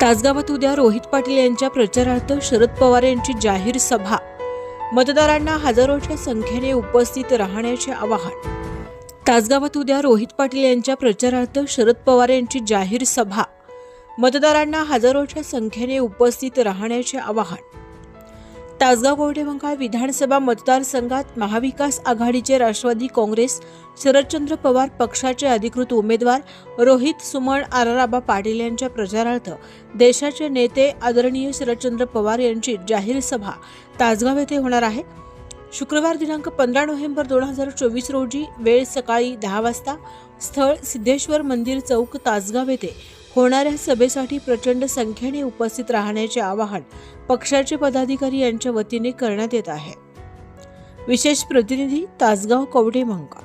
तासगावात उद्या रोहित पाटील यांच्या प्रचारार्थ शरद पवार यांची जाहीर सभा. मतदारांना हजारोच्या संख्येने उपस्थित राहण्याचे आवाहन. तासगावात उद्या रोहित पाटील यांच्या प्रचारार्थ शरद पवार यांची जाहीर सभा. मतदारांना हजारोच्या संख्येने उपस्थित राहण्याचे आवाहन. तासगाव कवठेमंकाळ विधानसभा मतदारसंघात महाविकास आघाडीचे राष्ट्रवादी काँग्रेस शरदचंद्र पवार पक्षाचे अधिकृत उमेदवार रोहित सुमन आराराबा पाटील यांच्या प्रचारार्थ देशाचे नेते आदरणीय शरदचंद्र पवार यांची जाहीर सभा तासगाव येथे होणार आहे. शुक्रवार दिनांक पंधरा नोव्हेंबर दोन हजार चोवीस रोजी वेळ सकाळी दहा वाजता स्थळ सिद्धेश्वर मंदिर चौक तासगाव येथे होणाऱ्या सभेसाठी प्रचंड संख्येने उपस्थित राहण्याचे आवाहन पक्षाचे पदाधिकारी यांच्या वतीने करण्यात येत आहे. विशेष प्रतिनिधी तासगाव कवडे मंका